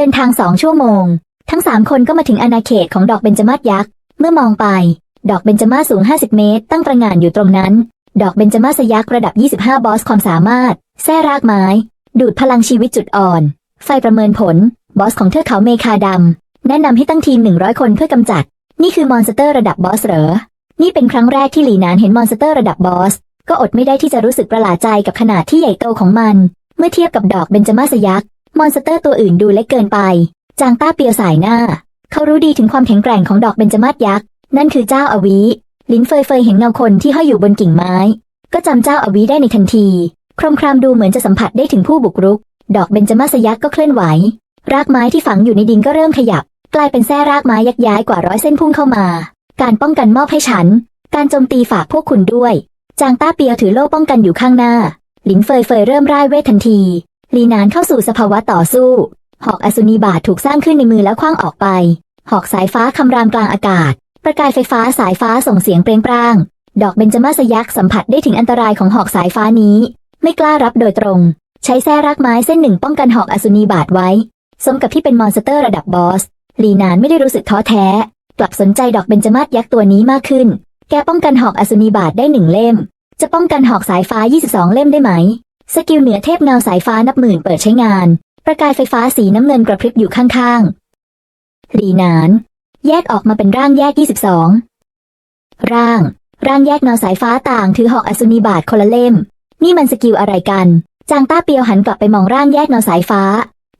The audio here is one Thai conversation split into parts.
เดินทางสองชั่วโมง ทั้งสามคนก็มาถึงอาณาเขตของดอกเบญจมาศยักษ์ เมื่อมองไป ดอกเบญจมาศสูง 50 เมตร ตั้งประหง่านอยู่ตรงนั้น ดอกเบญจมาศยักษ์ระดับ 25 บอสความสามารถแท้รากไม้ ดูดพลังชีวิตจุดอ่อน ไฟประเมินผล บอสของเทือกเขาเมคาดำ แนะนำให้ตั้งทีม 100 คนเพื่อกำจัด นี่คือมอนสเตอร์ระดับบอสเหรอ นี่เป็นครั้งแรกที่หลีนานเห็นมอนสเตอร์ระดับบอส ก็อดไม่ได้ที่จะรู้สึกประหลาดใจกับขนาดที่ใหญ่โตของมัน เมื่อเทียบกับดอกเบญจมาศยักษ์ มอนสเตอร์ตัวอื่นดูเล็กเกินไป จางต้าเปียวสายหน้า เขารู้ดีถึงความแข็งแกร่งของดอกเบญจมาศยักษ์ นั่นคือเจ้าอวีลินเฟยเฟยเห็นเงาคนที่ห้อยอยู่บนกิ่งไม้ ก็จำเจ้าอวีได้ในทันที ครมครามดูเหมือนจะสัมผัสได้ถึงผู้บุกรุก ดอกเบญจมาศยักษ์ก็เคลื่อนไหว รากไม้ที่ฝังอยู่ในดินก็เริ่มขยับ กลายเป็นแส้รากไม้ยักย้ายกว่าร้อยเส้นพุ่งเข้ามา การป้องกันมอบให้ฉัน การโจมตีฝากพวกคุณด้วย จางต้าเปียวถือโล่ป้องกันอยู่ข้างหน้า หลินเฟยเฟยเริ่มร่ายเวททันที ลีนานเข้าสู่สภาวะต่อสู้ หอกอสุนีบาทถูกสร้างขึ้นในมือแล้วคว้างออกไป หอกสายฟ้าคำรามกลางอากาศ ประกายไฟฟ้าสายฟ้าส่งเสียงเปร่งปร้าง ดอกเบญจมาศยักษ์สัมผัสได้ถึงอันตรายของหอกสายฟ้านี้ ไม่กล้ารับโดยตรง ใช้แส้รากไม้เส้นหนึ่งป้องกันหอกอสุนีบาทไว้ สมกับที่เป็นมอนสเตอร์ระดับบอส ลีนานไม่ได้รู้สึกท้อแท้ กลับสนใจดอกเบญจมาศยักษ์ตัวนี้มากขึ้น แกป้องกันหอกอสุนีบาทได้หนึ่งเล่ม จะป้องกันหอกสายฟ้า 22 เล่มได้ไหม สกิลเหนือเทพเงาสายฟ้านับหมื่นเปิดใช้งาน ประกายไฟฟ้าสีน้ำเงินกระพริบอยู่ข้างๆหลีนาน แยกออกมาเป็นร่างแยก 22 ร่าง ร่างแยกเงาสายฟ้าต่างถือหอกอสุนีบาทคนละเล่ม นี่มันสกิลอะไรกัน จางต้าเปียวหันกลับไปมองร่างแยกเงาสายฟ้า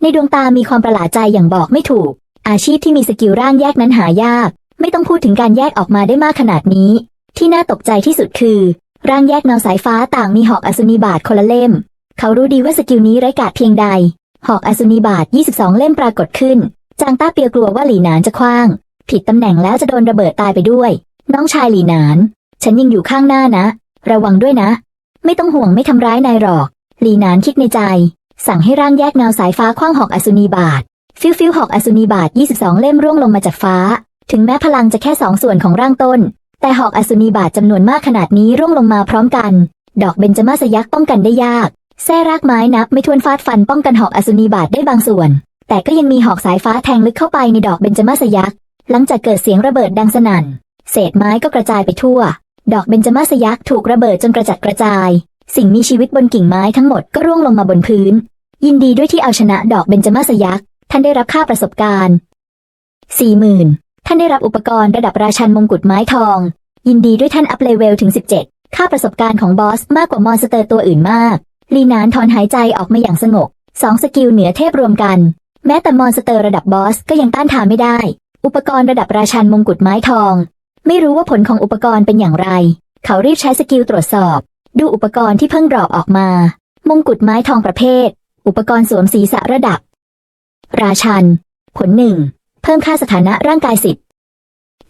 ในดวงตามีความประหลาดใจอย่างบอกไม่ถูก อาชีพที่มีสกิลร่างแยกนั้นหายาก ไม่ต้องพูดถึงการแยกออกมาได้มากขนาดนี้ ที่น่าตกใจที่สุดคือ ร่างแยกเงาสายฟ้าต่างมีหอกอสุนีบาทคนละเล่ม เขารู้ดีว่าสกิลนี้ไร้กาจเพียงใด หอกอสุนีบาท 22 เล่มปรากฏขึ้น จางต้าเปียกลัวว่าหลีหนานจะคว้าง ผิดตำแหน่งแล้วจะโดนระเบิดตายไปด้วย น้องชายหลีหนาน ฉันยังอยู่ข้างหน้านะ ระวังด้วยนะ ไม่ต้องห่วงไม่ทำร้ายนายหรอก หลีหนานคิดในใจ สั่งให้ร่างแยกเงาสายฟ้าคว้างหอกอสุนีบาท ฟิวฟิวหอกอสุนีบาท 22 เล่มร่วงลงมาจากฟ้า ถึงแม้พลังจะแค่สองส่วนของร่างต้น แต่หอกอสุนีบาทจำนวนมากขนาดนี้ร่วงลงมาพร้อมกัน ดอกเบญจมาศยักษ์ป้องกันได้ยาก แส้รากไม้นับไม่ทวนฟาดฟันป้องกันหอกอสุนีบาทได้บางส่วน แต่ก็ยังมีหอกสายฟ้าแทงลึกเข้าไปในดอกเบญจมาศยักษ์ หลังจากเกิดเสียงระเบิดดังสนั่น เศษไม้ก็กระจายไปทั่ว ดอกเบญจมาศยักษ์ถูกระเบิดจนกระจัดกระจาย สิ่งมีชีวิตบนกิ่งไม้ทั้งหมดก็ร่วงลงมาบนพื้น ยินดีด้วยที่เอาชนะดอกเบญจมาศยักษ์ ท่านได้รับค่าประสบการณ์สี่หมื่น ท่านได้รับอุปกรณ์ระดับราชันมงกุฎไม้ทอง ยินดีด้วยท่านอัพเลเวลถึง 17 ค่าประสบการณ์ของบอสมากกว่ามอนสเตอร์ตัวอื่นมาก ลีนานถอนหายใจออกมาอย่างสงบสองสกิลเหนือเทพรวมกัน แม้แต่มอนสเตอร์ระดับบอสก็ยังต้านทานไม่ได้ อุปกรณ์ระดับราชันมงกุฎไม้ทอง ไม่รู้ว่าผลของอุปกรณ์เป็นอย่างไร เขารีบใช้สกิลตรวจสอบ ดูอุปกรณ์ที่เพิ่งดรอปออกมา มงกุฎไม้ทองประเภท อุปกรณ์สวมศีรษะระดับ ราชัน ผลหนึ่ง เพิ่มค่าสถานะร่างกายสิบ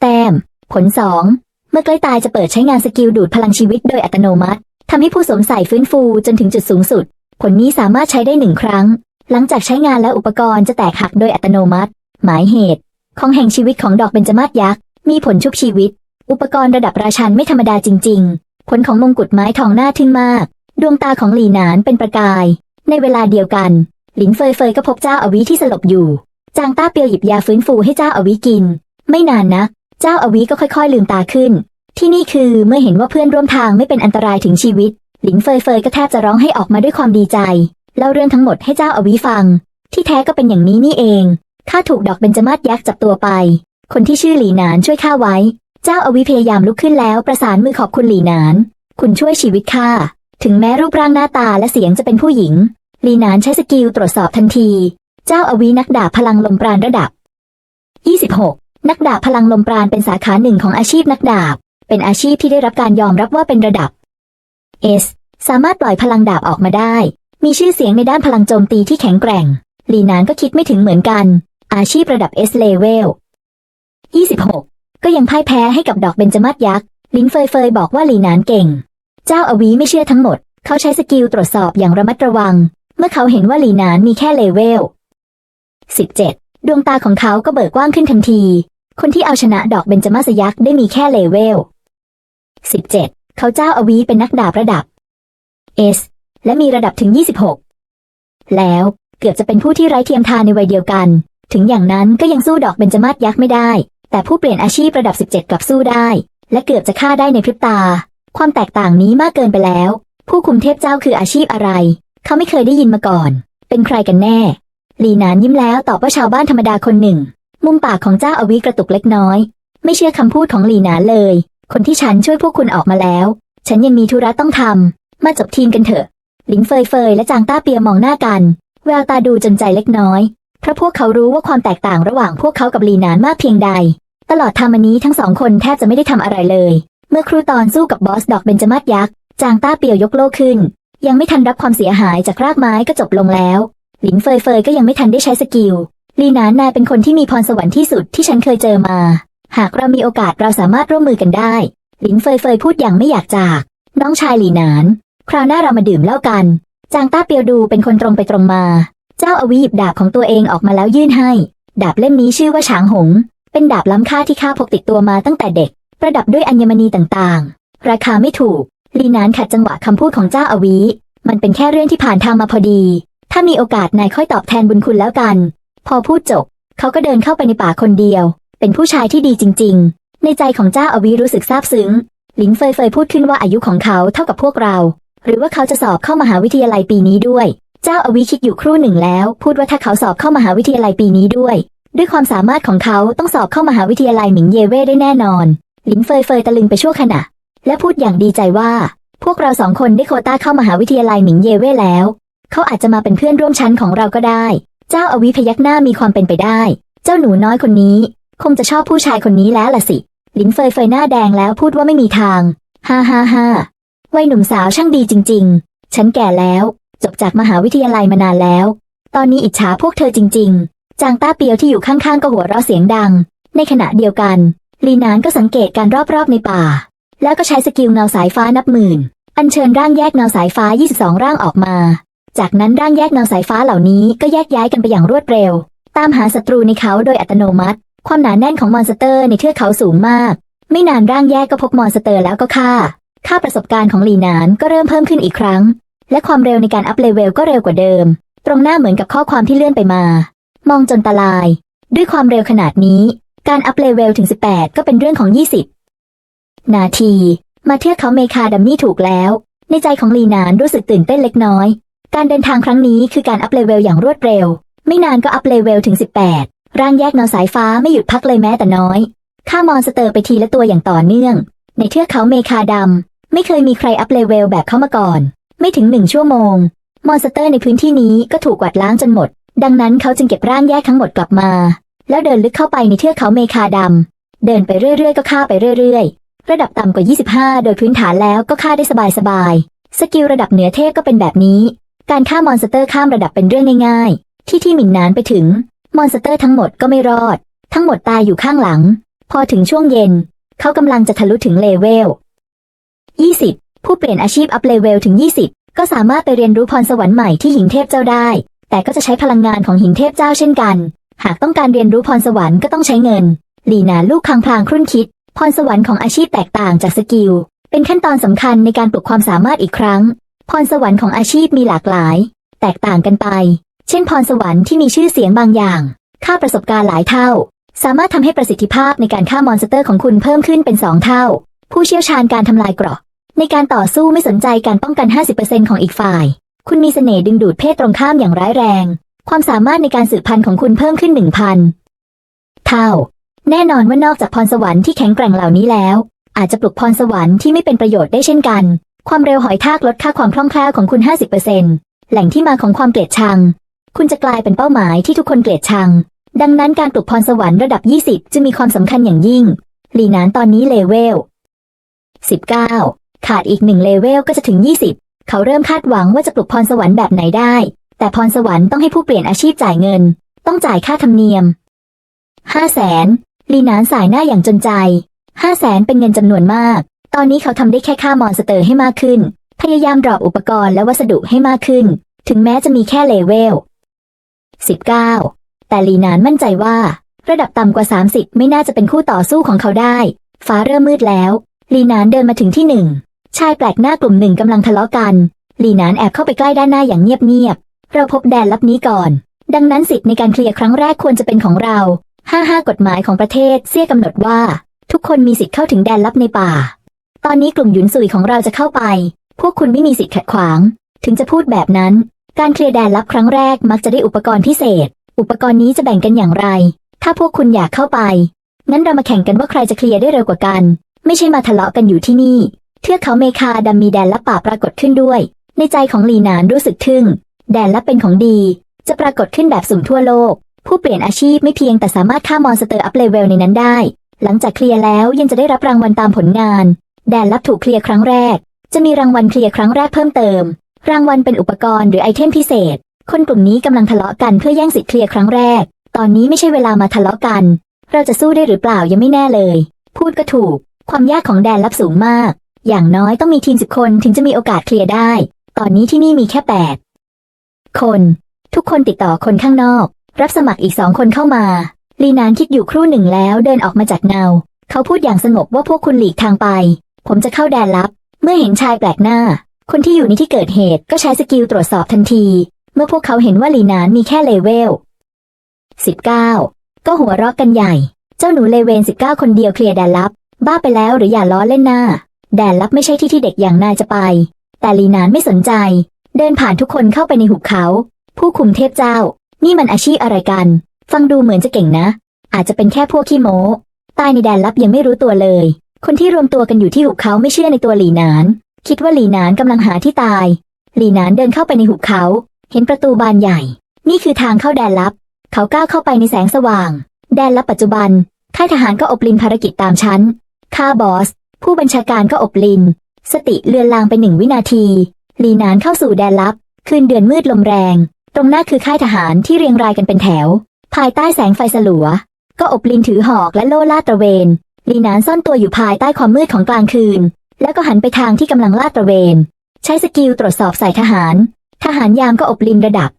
แต้ม ผลสองเมื่อใกล้ตายจะเปิดใช้งานสกิลดูดพลังชีวิตโดยอัตโนมัติทำให้ผู้สวมใส่ฟื้นฟูจนถึงจุดสูงสุด ผลนี้สามารถใช้ได้หนึ่งครั้ง หลังจากใช้งานแล้วอุปกรณ์จะแตกหักโดยอัตโนมัติ หมายเหตุ ของแห่งชีวิตของดอกเบญจมาศยักษ์ มีผลชุบชีวิต อุปกรณ์ระดับราชันไม่ธรรมดาจริง ๆ ผลของมงกุฎไม้ทองน่าทึ่งมาก ดวงตาของหลีหนานเป็นประกาย ในเวลาเดียวกัน หลินเฟยเฟยก็พบเจ้าอวิที่สลบอยู่ จางต้าเปียวหยิบยาฟื้นฟูให้เจ้าอวิกิน ไม่นานนักเจ้าอวิก็ค่อยๆ ลืมตาขึ้น ที่นี่คือเมื่อเห็นว่าเพื่อนร่วมทางไม่เป็นอันตรายถึงชีวิต หลินเฟยเฟยก็แทบจะร้องให้ออกมาด้วยความดีใจเล่าเรื่องทั้งหมดให้เจ้าอวิฟัง ที่แท้ก็เป็นอย่างนี้นี่เองข้าถูกดอกเบญจมาศยักษ์จับตัวไป คนที่ชื่อหลีหนานช่วยข้าไว้ เจ้าอวิพยายามลุกขึ้นแล้วประสานมือขอบคุณหลีหนาน คุณช่วยชีวิตข้าถึงแม้รูปร่างหน้าตาและเสียงจะเป็นผู้หญิงหลีหนานใช้สกิลตรวจสอบทันที เจ้าอวีนักดาบพลังลมปราณระดับ 26 นักดาบพลังลมปราณเป็นสาขาหนึ่งของอาชีพนักดาบ เป็นอาชีพที่ได้รับการยอมรับว่าเป็นระดับ S สามารถปล่อยพลังดาบออกมาได้ มีชื่อเสียงในด้านพลังโจมตีที่แข็งแกร่ง ลีนานก็คิดไม่ถึงเหมือนกัน อาชีพระดับ S level 26 ก็ยังพ่ายแพ้ให้กับดอกเบญจมาศยักษ์ ลินเฟยเฟยบอกว่าลีนานเก่ง เจ้าอวีไม่เชื่อทั้งหมด เขาใช้สกิลตรวจสอบอย่างระมัดระวัง เมื่อเขาเห็นว่าลีนานมีแค่เลเวล 17 ดวงตาของเขาก็เบิกกว้างขึ้นทันที คนที่เอาชนะดอกเบญจมาศยักษ์ได้มีแค่เลเวล 17 เขาเจ้าอาวีเป็นนักดาบระดับ S และมีระดับถึง 26 แล้วเกือบจะเป็นผู้ที่ไร้เทียมทานในวัยเดียวกัน ถึงอย่างนั้นก็ยังสู้ดอกเบญจมาศยักษ์ไม่ได้ แต่ผู้เปลี่ยนอาชีพระดับ 17 กลับสู้ได้ และเกือบจะฆ่าได้ในพริบตา ความแตกต่างนี้มากเกินไปแล้ว ผู้คุมเทพเจ้าคืออาชีพอะไร เขาไม่เคยได้ยินมาก่อน เป็นใครกันแน่ ลีนานยิ้มแล้วตอบว่าชาวบ้านธรรมดาคนหนึ่ง มุมปากของเจ้าอาวิกระตุกเล็กน้อย ไม่เชื่อคำพูดของลีนานเลย คนที่ฉันช่วยพวกคุณออกมาแล้ว ฉันยังมีธุระต้องทำมาจบทีมกันเถอะ หลินเฟยเฟยและจางต้าเปียมองหน้ากันแววตาดูจนใจเล็กน้อย เพราะพวกเขารู้ว่าความแตกต่างระหว่างพวกเขากับลีนานมากเพียงใด ตลอดทางมานี้ทั้งสองคนแทบจะไม่ได้ทำอะไรเลย เมื่อครูตอนสู้กับบอสดอกเบญจมาศยักษ์จางต้าเปียวยกโล่ขึ้น ยังไม่ทันรับความเสียหายจากรากไม้ก็จบลงแล้ว หลินเฟยเฟยก็ยังไม่ทันได้ใช้สกิล ลีนานนายเป็นคนที่มีพรสวรรค์ที่สุดที่ฉันเคยเจอมา หากเรามีโอกาสเราสามารถร่วมมือกันได้ หลินเฟยเฟยพูดอย่างไม่อยากจาก น้องชายหลีนาน คราวหน้าเรามาดื่มเหล้ากัน จางต้าเปียวดูเป็นคนตรงไปตรงมา เจ้าอวีหยิบดาบของตัวเองออกมาแล้วยื่นให้ ดาบเล่มนี้ชื่อว่าฉางหง เป็นดาบล้ำค่าที่ข้าพกติดตัวมาตั้งแต่เด็ก ประดับด้วยอัญมณีต่างๆ ราคาไม่ถูก ลีนานขัดจังหวะคำพูดของเจ้าอวีมันเป็นแค่เรื่องที่ผ่านทางมาพอดีามีโอกาสนายค่อยตอบแทนบุญคุณแล้วกัน พอพูดจบ เขาก็เดินเข้าไปในป่าคนเดียว เป็นผู้ชายที่ดีจริง ๆ ในใจของเจ้าอวีรู้สึกซาบซึ้ง หลินเฟยเฟยพูดขึ้นว่าอายุของเขาเท่ากับพวกเรา หรือว่าเขาจะสอบเข้ามหาวิทยาลัยปีนี้ด้วย เจ้าอวีคิดอยู่ครู่หนึ่งแล้ว พูดว่าถ้าเขาสอบเข้ามหาวิทยาลัยปีนี้ด้วย ด้วยความสามารถของเขาต้องสอบเข้ามหาวิทยาลัยหมิงเยเว่ได้แน่นอน หลินเฟยเฟยตะลึงไปชั่วขณะ และพูดอย่างดีใจว่า พวกเราสองคนได้โคต้าเข้ามหาวิทยาลัยหมิงเยเว่แล้ว เขาอาจจะมาเป็นเพื่อนร่วมชั้นของเราก็ได้ เจ้าอวีพยักหน้ามีความเป็นไปได้ เจ้าหนูน้อยคนนี้ คงจะชอบผู้ชายคนนี้แล้วล่ะสิ ลินเฟยเฟยหน้าแดงแล้วพูดว่าไม่มีทาง ฮ่าฮ่าฮ่าวัยหนุ่มสาวช่างดีจริง ๆ ฉันแก่แล้ว จบจากมหาวิทยาลัยมานานแล้ว ตอนนี้อิจฉาพวกเธอจริง ๆ จางต้าเปียวที่อยู่ข้างๆก็หัวเราะเสียงดัง ในขณะเดียวกัน ลีนานก็สังเกตการรอบๆในป่า แล้วก็ใช้สกิลเงาสายฟ้านับหมื่น อัญเชิญร่างแยกเงาสายฟ้า 22 ร่างออกมา จากนั้นร่างแยกเงาสายฟ้าเหล่านี้ก็แยกย้ายกันไปอย่างรวดเร็ว ตามหาศัตรูในเขาโดยอัตโนมัติ ความหนาแน่นของมอนสเตอร์ในเทือกเขาสูงมาก ไม่นานร่างแยกก็พบมอนสเตอร์แล้วก็ฆ่า ค่าประสบการณ์ของลีนานก็เริ่มเพิ่มขึ้นอีกครั้ง และความเร็วในการอัพเลเวลก็เร็วกว่าเดิม ตรงหน้าเหมือนกับข้อความที่เลื่อนไปมา มองจนตาลาย ด้วยความเร็วขนาดนี้ การอัพเลเวลถึง 18 ก็เป็นเรื่องของ 20 นาที มาเทือกเขาเมคาดัมนี่ถูกแล้ว ในใจของลีนานรู้สึกตื่นเต้นเล็กน้อย การเดินทางครั้งนี้คือการอัพเลเวลอย่างรวดเร็ว ไม่นานก็อัพเลเวลถึง 18 ร่างแยกเงาสายฟ้าไม่หยุดพักเลยแม้แต่น้อยฆ่ามอนสเตอร์ไปทีละตัวอย่างต่อเนื่อง ในเทือกเขาเมคาดำไม่เคยมีใครอัพเลเวลแบบเข้ามาก่อน ไม่ถึงหนึ่งชั่วโมง มอนสเตอร์ในพื้นที่นี้ก็ถูกกวาดล้างจนหมด ดังนั้นเขาจึงเก็บร่างแยกทั้งหมดกลับมา แล้วเดินลึกเข้าไปในเทือกเขาเมคาดำเดินไปเรื่อยๆ ก็ฆ่าไปเรื่อยๆ ระดับต่ำกว่า 25 โดยพื้นฐานแล้วก็ฆ่าได้สบายๆสกิลระดับเหนือเทพก็เป็นแบบนี้ การฆ่ามอนสเตอร์ข้ามระดับเป็นเรื่องง่ายๆ ที่ที่หมินนานไปถึง มอนสเตอร์ทั้งหมดก็ไม่รอด ทั้งหมดตายอยู่ข้างหลัง พอถึงช่วงเย็น เขากำลังจะทะลุถึงเลเวล 20 ผู้เปลี่ยนอาชีพอัพเลเวลถึง 20 ก็สามารถไปเรียนรู้พรสวรรค์ใหม่ที่หิงเทพเจ้าได้ แต่ก็จะใช้พลังงานของหิงเทพเจ้าเช่นกัน หากต้องการเรียนรู้พรสวรรค์ก็ต้องใช้เงินหลีนาลูกพังพลางครุ่นคิด พรสวรรค์ของอาชีพแตกต่างจากสกิลเป็นขั้นตอนสำคัญในการปลุกความสามารถอีกครั้ง พรสวรรค์ของอาชีพมีหลากหลาย แตกต่างกันไป เช่น พรสวรรค์ที่มีชื่อเสียงบางอย่าง ค่าประสบการณ์หลายเท่า สามารถทำให้ประสิทธิภาพในการฆ่ามอนสเตอร์ของคุณเพิ่มขึ้นเป็น2เท่า ผู้เชี่ยวชาญการทำลายเกราะ ในการต่อสู้ไม่สนใจการป้องกัน 50%ของอีกฝ่าย คุณมีเสน่ห์ดึงดูดเพศตรงข้ามอย่างร้ายแรง ความสามารถในการสืบพันธุ์ของคุณเพิ่มขึ้น 1,000 เท่า แน่นอนว่านอกจากพรสวรรค์ที่แข็งแกร่งเหล่านี้แล้ว อาจจะปลุกพรสวรรค์ที่ไม่เป็นประโยชน์ได้เช่นกัน ความเร็วหอยทากลดค่าความคล่องแคล่วของคุณ 50%แหล่งที่มาของความเกลียดชัง คุณจะกลายเป็นเป้าหมายที่ทุกคนเกลียดชัง ดังนั้นการปลุกพรสวรรค์ระดับ 20จึงมีความสำคัญอย่างยิ่ง ลีนานตอนนี้เลเวล 19 ขาดอีกหนึ่งเลเวลก็จะถึง 20 เขาเริ่มคาดหวังว่าจะปลุกพรสวรรค์แบบไหนได้ แต่พรสวรรค์ต้องให้ผู้เปลี่ยนอาชีพจ่ายเงิน ต้องจ่ายค่าธรรมเนียม5แสนลีนานสายหน้าอย่างจนใจ5แสนเป็นเงินจำนวนมาก ตอนนี้เขาทำได้แค่ค่ามอนสเตอร์ให้มากขึ้น พยายามดรอปอุปกรณ์และวัสดุให้มากขึ้น ถึงแม้จะมีแค่เลเวล 19 แต่ลีนานมั่นใจว่า ระดับต่ำกว่า 30 ไม่น่าจะเป็นคู่ต่อสู้ของเขาได้ ฟ้าเริ่มมืดแล้ว ลีนานเดินมาถึงที่หนึ่งชายแปลกหน้ากลุ่มหนึ่งกำลังทะเลาะกัน ลีนานแอบเข้าไปใกล้ด้านหน้าอย่างเงียบเราพบแดนลับนี้ก่อน ดังนั้นสิทธิ์ในการเคลียร์ครั้งแรกควรจะเป็นของเรา 55 กฎหมายของประเทศเสี่ยกำหนดว่า ทุกคนมีสิทธิ์เข้าถึงแดนลับในป่า ตอนนี้กลุ่มหยุนซุยของเราจะเข้าไป พวกคุณไม่มีสิทธิ์ขัดขวาง ถึงจะพูดแบบนั้น การเคลียร์แดนลับครั้งแรกมักจะได้อุปกรณ์พิเศษ อุปกรณ์นี้จะแบ่งกันอย่างไร ถ้าพวกคุณอยากเข้าไป งั้นเรามาแข่งกันว่าใครจะเคลียร์ได้เร็วกว่ากัน ไม่ใช่มาทะเลาะกันอยู่ที่นี่ เทือกเขาเมคาดำมีแดนลับป่าปรากฏขึ้นด้วย ในใจของลีนานรู้สึกทึ่ง แดนลับเป็นของดี จะปรากฏขึ้นแบบสุ่มทั่วโลก ผู้เปลี่ยนอาชีพไม่เพียงแต่สามารถฆ่ามอนสเตอร์อัพเลเวลในนั้นได้ หลังจากเคลียร์แล้วยังจะได้รับรางวัลตามผลงาน แดนลับถูกเคลียร์ครั้งแรก จะมีรางวัลเคลียร์ครั้งแรกเพิ่มเติม รางวัลเป็นอุปกรณ์หรือไอเทมพิเศษ คนกลุ่มนี้กำลังทะเลาะกันเพื่อแย่งสิทธิ์เคลียร์ครั้งแรก ตอนนี้ไม่ใช่เวลามาทะเลาะกัน เราจะสู้ได้หรือเปล่ายังไม่แน่เลย พูดก็ถูก ความยากของแดนลับสูงมาก อย่างน้อยต้องมีทีมสิบคนถึงจะมีโอกาสเคลียร์ได้ ตอนนี้ที่นี่มีแค่แปดคน ทุกคนติดต่อคนข้างนอก รับสมัครอีกสองคนเข้ามาลีนานคิดอยู่ครู่หนึ่งแล้วเดินออกมาจากเงา เขาพูดอย่างสงบว่าพวกคุณหลีกทางไป ผมจะเข้าแดนลับ เมื่อเห็นชายแปลกหน้า คนที่อยู่ในที่เกิดเหตุก็ใช้สกิลตรวจสอบทันที เมื่อพวกเขาเห็นว่าลีนานมีแค่เลเวล 19 ก็หัวเราะกันใหญ่ เจ้าหนูเลเวน 19 คนเดียวเคลียร์แดนลับ บ้าไปแล้วหรืออย่าล้อเล่นหน้า แดนลับไม่ใช่ที่ที่เด็กอย่างนายจะไป แต่ลีนานไม่สนใจ เดินผ่านทุกคนเข้าไปในหุบเขา ผู้คุมเทพเจ้า นี่มันอาชีพอะไรกัน ฟังดูเหมือนจะเก่งนะ อาจจะเป็นแค่พวกขี้โม้ตายในแดนลับยังไม่รู้ตัวเลย คนที่รวมตัวกันอยู่ที่หุบเขาไม่เชื่อในตัวหลีนาน คิดว่าหลีนานกำลังหาที่ตาย หลีนานเดินเข้าไปในหุบเขา เห็นประตูบานใหญ่ นี่คือทางเข้าแดนลับ เขาก้าวเข้าไปในแสงสว่าง แดนลับปัจจุบันค่ายทหารก็อบลินภารกิจตามชั้นข้าบอส ผู้บัญชาการก็อบลิน สติเลือนลางไปหนึ่งวินาทีหลีนานเข้าสู่แดนลับ คืนเดือนมืดลมแรง ตรงหน้าคือค่ายทหารที่เรียงรายกันเป็นแถว ภายใต้แสงไฟสลัว ก็อบลินถือหอกและโล่ล่าตระเวน ลีนานซ่อนตัวอยู่ภายใต้ความมืดของกลางคืน แล้วก็หันไปทางที่กำลังลาดตระเวน ใช้สกิลตรวจสอบใส่ทหาร ทหารยามก็อบลินระดับ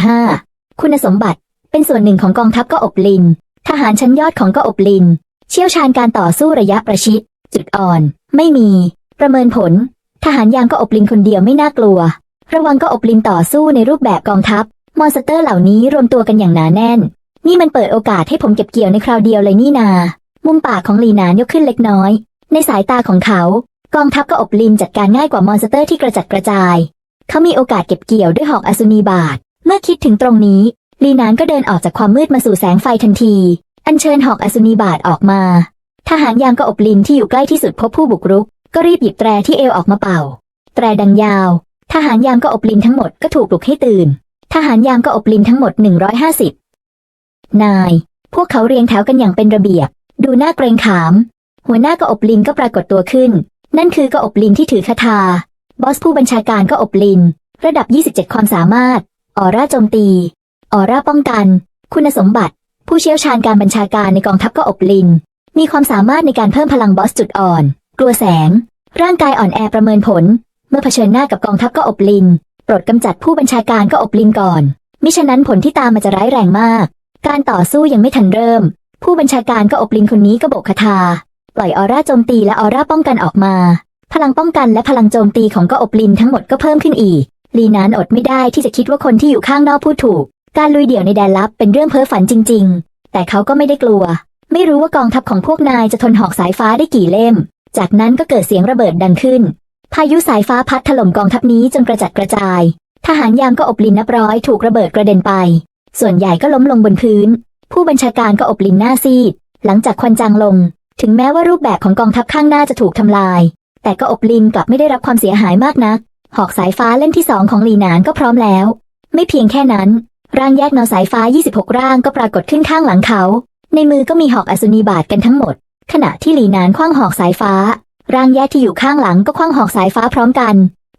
25 คุณสมบัติ เป็นส่วนหนึ่งของกองทัพก็อบลิน ทหารชั้นยอดของก็อบลิน เชี่ยวชาญการต่อสู้ระยะประชิด จุดอ่อน ไม่มี ประเมินผล ทหารยามก็อบลินคนเดียวไม่น่ากลัว ระวังก็อบลินต่อสู้ในรูปแบบกองทัพ มอนสเตอร์เหล่านี้รวมตัวกันอย่างหนาแน่น นี่มันเปิดโอกาสให้ผมเก็บเกี่ยวในคราวเดียวเลยนี่นา มุมปากของลีนานยกขึ้นเล็กน้อย ในสายตาของเขา กองทัพก็อบลินจัดการง่ายกว่ามอนสเตอร์ที่กระจัดกระจาย เขามีโอกาสเก็บเกี่ยวด้วยหอกอสุนีบาท เมื่อคิดถึงตรงนี้ลีนานก็เดินออกจากความมืดมาสู่แสงไฟทันที อัญเชิญหอกอสุนีบาทออกมา ทหารยามก็อบลินที่อยู่ใกล้ที่สุดพบผู้บุกรุก ก็รีบหยิบแตรที่เอวออกมาเป่า แตรดังยาว ทหารยามก็อบลินทั้งหมดก็ถูกปลุกให้ตื่น ทหารยามก็อบลินทั้งหมด 150 นาย พวกเขาเรียงแถวกันอย่างเป็นระเบียบ ดูหน้าเกรงขาม หัวหน้าก็อบลินก็ปรากฏตัวขึ้น นั่นคือก็อบลินที่ถือคาถาบอสผู้บัญชาการก็อบลิน ระดับ 27 ความสามารถ ออร่าโจมตี ออร่าป้องกัน คุณสมบัติ ผู้เชี่ยวชาญการบัญชาการในกองทัพก็อบลิน มีความสามารถในการเพิ่มพลังบอสจุดอ่อน กลัวแสง ร่างกายอ่อนแอประเมินผล เมื่อเผชิญหน้ากับกองทัพก็อบลิน โปรดกำจัดผู้บัญชาการก็อบลินก่อน มิฉะนั้นผลที่ตามมาจะร้ายแรงมาก การต่อสู้ยังไม่ทันเริ่ม ผู้บัญชาการก็อบลินคนนี้ก็บกคาถาปล่อยออร่าโจมตีและออร่าป้องกันออกมา พลังป้องกันและพลังโจมตีของก็อบลินทั้งหมดก็เพิ่มขึ้นอีก ลีนานอดไม่ได้ที่จะคิดว่าคนที่อยู่ข้างนอกพูดถูก การลุยเดี่ยวในแดนลับเป็นเรื่องเพ้อฝันจริง ๆ แต่เขาก็ไม่ได้กลัว ไม่รู้ว่ากองทัพของพวกนายจะทนหอกสายฟ้าได้กี่เล่ม จากนั้นก็เกิดเสียงระเบิดดังขึ้น พายุสายฟ้าพัดถล่มกองทัพนี้จนกระจัดกระจาย ทหารยามก็อบลินนับร้อยถูกระเบิดกระเด็นไป ส่วนใหญ่ก็ล้มลงบนพื้น ผู้บัญชาการก็อบลินหน้าซีด หลังจากควันจางลง ถึงแม้ว่ารูปแบบของกองทัพข้างหน้าจะถูกทำลาย แต่ก็อบลินกลับไม่ได้รับความเสียหายมากนัก หอกสายฟ้าเล่มที่สองของหลีนานก็พร้อมแล้ว ไม่เพียงแค่นั้น ร่างแยกเนาสายฟ้า 26 ร่างก็ปรากฏขึ้นข้างหลังเขา ในมือก็มีหอกอสุนีบาทกันทั้งหมด ขณะที่หลีนานคว้างหอกสายฟ้า ร่างแยกที่อยู่ข้างหลังก็คว้างหอกสายฟ้าพร้อมกัน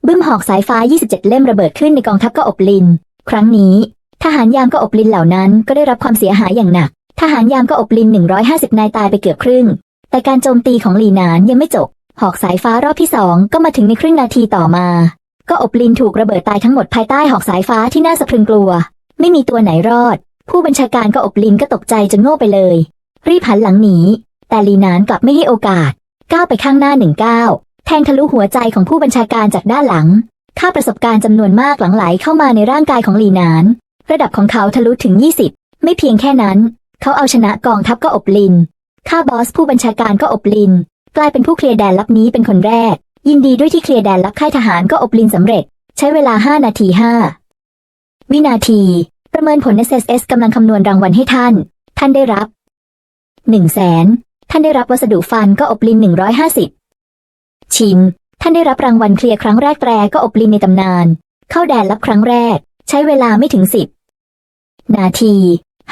บึ้มหอกสายฟ้า 27 เล่มระเบิดขึ้นในกองทัพก็อบลิน ครั้งนี้ ทหารยามก็อบลินเหล่านั้นก็ได้รับความเสียหายอย่างหนัก ทหารยามก็อบลิน 150 นายตายไปเกือบครึ่ง แต่การโจมตีของลีนานยังไม่จบ หอกสายฟ้ารอบที่สองก็มาถึงในครึ่งนาทีต่อมา ก็อบลินถูกระเบิดตายทั้งหมดภายใต้หอกสายฟ้าที่น่าสะพรึงกลัว ไม่มีตัวไหนรอด ผู้บัญชาการก็อบลินก็ตกใจจนโง่ไปเลย รีบหันหลังหนี แต่ลีนานกลับไม่ให้โอกาส ก้าวไปข้างหน้าหนึ่งก้าว แทงทะลุหัวใจของผู้บัญชาการจากด้านหลัง ค่าประสบการณ์จำนวนมากหลั่งไหลเข้ามาในร่างกายของลีนาน ระดับของเขาทะลุถึง 20 ไม่เพียงแค่นั้น เขาเอาชนะกองทัพก็อบลินข้าบอสผู้บัญชาการก็อบลิน กลายเป็นผู้เคลียร์แดนลับนี้เป็นคนแรก ยินดีด้วยที่เคลียร์แดนลับค่ายทหารก็อบลินสำเร็จ ใช้เวลา 5 นาที 5 วินาที ประเมินผล SSS กำลังคำนวณรางวัลให้ท่าน ท่านได้รับ1แสนท่านได้รับวัสดุฟันก็อบลิน 150 ชิ้นท่านได้รับรางวัลเคลียร์ครั้งแรกแตรก็อบลินในตำนาน เข้าแดนลับครั้งแรก ใช้เวลาไม่ถึง10นาที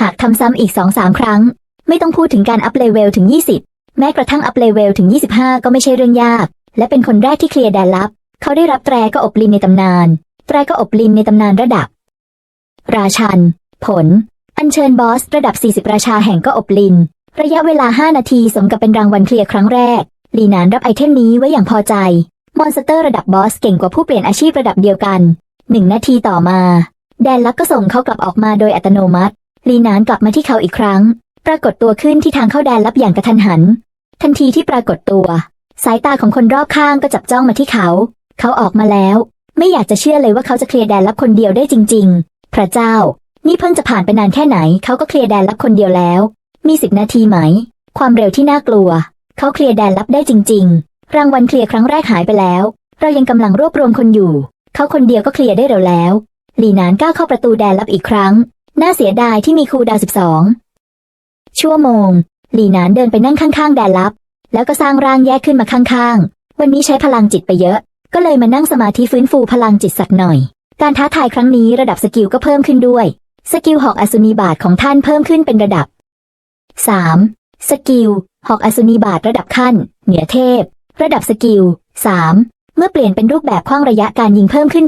หากทำซ้ำอีก2-3ครั้ง ไม่ต้องพูดถึงการอัพเลเวลถึง 20 แม้กระทั่งอัพเลเวลถึง 25 ก็ไม่ใช่เรื่องยาก และเป็นคนแรกที่เคลียร์แดนลับ เขาได้รับแตรก็อบลินในตำนาน แตรก็อบลินในตำนานระดับ ราชัน ผล อัญเชิญบอสระดับ 40 ราชาแห่งก็อบลิน ระยะเวลา 5 นาทีสมกับเป็นรางวัลเคลียร์ครั้งแรก ลีนานรับไอเทมนี้ไว้อย่างพอใจ มอนสเตอร์ระดับบอสเก่งกว่าผู้เปลี่ยนอาชีพระดับเดียวกัน หนึ่งนาทีต่อมา แดนลับก็ส่งเขากลับออกมาโดยอัตโนมัติ ลีนานกลับมาที่เขาอีกครั้ง ปรากฏตัวขึ้นที่ทางเข้าแดนลับอย่างกระทันหัน ทันทีที่ปรากฏตัว สายตาของคนรอบข้างก็จับจ้องมาที่เขา เขาออกมาแล้ว ไม่อยากจะเชื่อเลยว่าเขาจะเคลียร์แดนลับคนเดียวได้จริง ๆ พระเจ้า นี่เพิ่งจะผ่านไปนานแค่ไหน เขาก็เคลียร์แดนลับคนเดียวแล้ว มีสิบนาทีไหม ความเร็วที่น่ากลัว เขาเคลียร์แดนลับได้จริง ๆ รางวัลเคลียร์ครั้งแรกหายไปแล้ว เรายังกำลังรวบรวมคนอยู่ เขาคนเดียวก็เคลียร์ได้เร็วแล้ว หลีนานก้าวเข้าประตูแดนลับอีกครั้ง น่าเสียดายที่มีครูดาวน์12ชั่วโมง หลีนานเดินไปนั่งข้างๆแดนลับ แล้วก็สร้างร่างแยกขึ้นมาข้างๆ วันนี้ใช้พลังจิตไปเยอะ ก็เลยมานั่งสมาธิฟื้นฟูพลังจิตสักหน่อย การท้าทายครั้งนี้ระดับสกิลก็เพิ่มขึ้นด้วย สกิลหอกอสุนีบาทของท่านเพิ่มขึ้นเป็นระดับ 3. สกิลหอกอสุนีบาทระดับขั้น เหนือเทพ ระดับสกิล 3. เมื่อเปลี่ยนเป็นรูปแบบคว้างระยะการยิงเพิ่มขึ้น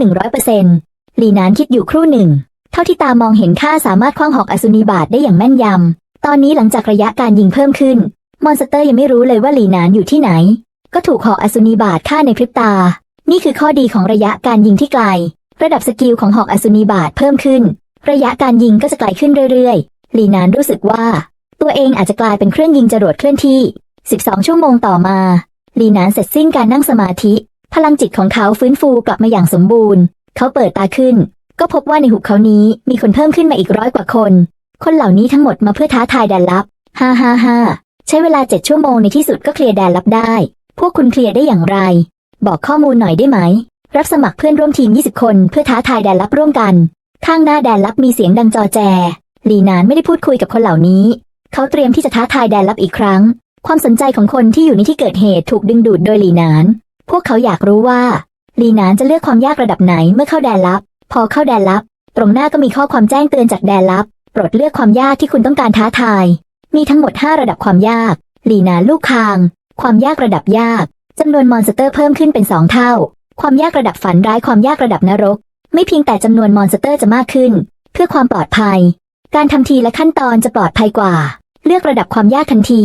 100%หลีนานคิดอยู่ครู่หนึ่ง เท่าที่ตามองเห็นข้าสามารถคว้างหอกอสุนีบาทได้อย่างแม่นยำ ตอนนี้หลังจากระยะการยิงเพิ่มขึ้น มอนสเตอร์ยังไม่รู้เลยว่าหลีนานอยู่ที่ไหน ก็ถูกหอกอสุนีบาทฆ่าในพริบตา นี่คือข้อดีของระยะการยิงที่ไกล ระดับสกิลของหอกอสุนีบาทเพิ่มขึ้น ระยะการยิงก็จะไกลขึ้นเรื่อยๆหลีนานรู้สึกว่า ตัวเองอาจจะกลายเป็นเครื่องยิงจรวดเคลื่อนที่ 12 ชั่วโมงต่อมาหลีนานเสร็จสิ้นการนั่งสมาธิ พลังจิตของเขาฟื้นฟูกลับมาอย่างสมบูรณ์ เขาเปิดตาขึ้น ก็พบว่าในหุบเขานี้มีคนเพิ่มขึ้นมาอีกร้อยกว่าคน คนเหล่านี้ทั้งหมดมาเพื่อท้าทายแดนลับ ฮ่าฮ่าฮ่าใช้เวลาเจ็ดชั่วโมงในที่สุดก็เคลียร์แดนลับได้ พวกคุณเคลียร์ได้อย่างไร บอกข้อมูลหน่อยได้ไหม รับสมัครเพื่อนร่วมทีม 20 คนเพื่อท้าทายแดนลับร่วมกัน ข้างหน้าแดนลับมีเสียงดังจอแจ หลีนานไม่ได้พูดคุยกับคนเหล่านี้ เขาเตรียมที่จะท้าทายแดนลับอีกครั้ง ความสนใจของคนที่อยู่ในที่เกิดเหตุถูกดึงดูดโดยหลีนาน พวกเขาอยากรู้ว่าลีนานจะเลือกความยากระดับไหนเมื่อเข้าแดนลับ พอเข้าแดนลับ ตรงหน้าก็มีข้อความแจ้งเตือนจากแดนลับ โปรดเลือกความยากที่คุณต้องการท้าทาย มีทั้งหมด 5 ระดับความยากลีนานลูกคาง ความยากระดับยากจำนวนมอนสเตอร์เพิ่มขึ้นเป็น 2 เท่า ความยากระดับฝันร้ายความยากระดับนรก ไม่เพียงแต่จำนวนมอนสเตอร์จะมากขึ้น เพื่อความปลอดภัย การทำทีและขั้นตอนจะปลอดภัยกว่า เลือกระดับความยากทันที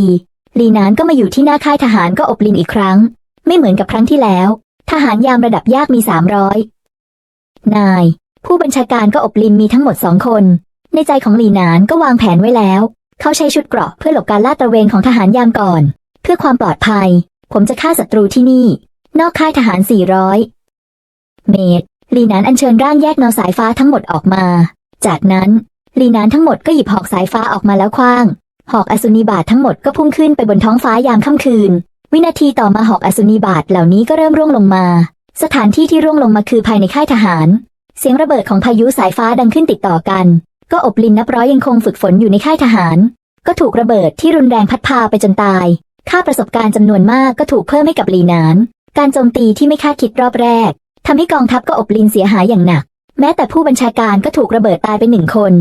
ลีนานก็มาอยู่ที่หน้าค่ายทหารก็อบลินอีกครั้ง ไม่เหมือนกับครั้งที่แล้ว ทหารยามระดับยากมี300นาย ผู้บัญชาการก็อบลินมีทั้งหมดสองคน ในใจของลีนานก็วางแผนไว้แล้ว เขาใช้ชุดเกราะเพื่อหลบการลาดตระเวนของทหารยามก่อน เพื่อความปลอดภัย ผมจะฆ่าศัตรูที่นี่ นอกค่ายทหาร400เมตรลีนานอัญเชิญร่างแยกเงาสายฟ้าทั้งหมดออกมา จากนั้นลีนานทั้งหมดก็หยิบหอกสายฟ้าออกมาแล้วคว้าง หอกอสุนีบาททั้งหมดก็พุ่งขึ้นไปบนท้องฟ้ายามค่ำคืน วินาทีต่อมาหอกอสุนีบาทเหล่านี้ก็เริ่มร่วงลงมา สถานที่ที่ร่วงลงมาคือภายในค่ายทหาร เสียงระเบิดของพายุสายฟ้าดังขึ้นติดต่อกัน ก็อบลินนับร้อยยังคงฝึกฝนอยู่ในค่ายทหาร ก็ถูกระเบิดที่รุนแรงพัดพาไปจนตาย ค่าประสบการณ์จำนวนมากก็ถูกเพิ่มให้กับลีนาน การโจมตีที่ไม่คาดคิดรอบแรกทำให้กองทัพก็อบลินเสียหายอย่างหนัก แม้แต่ผู้บัญชาการก็ถูกระเบิดตายไปหนึ่งคน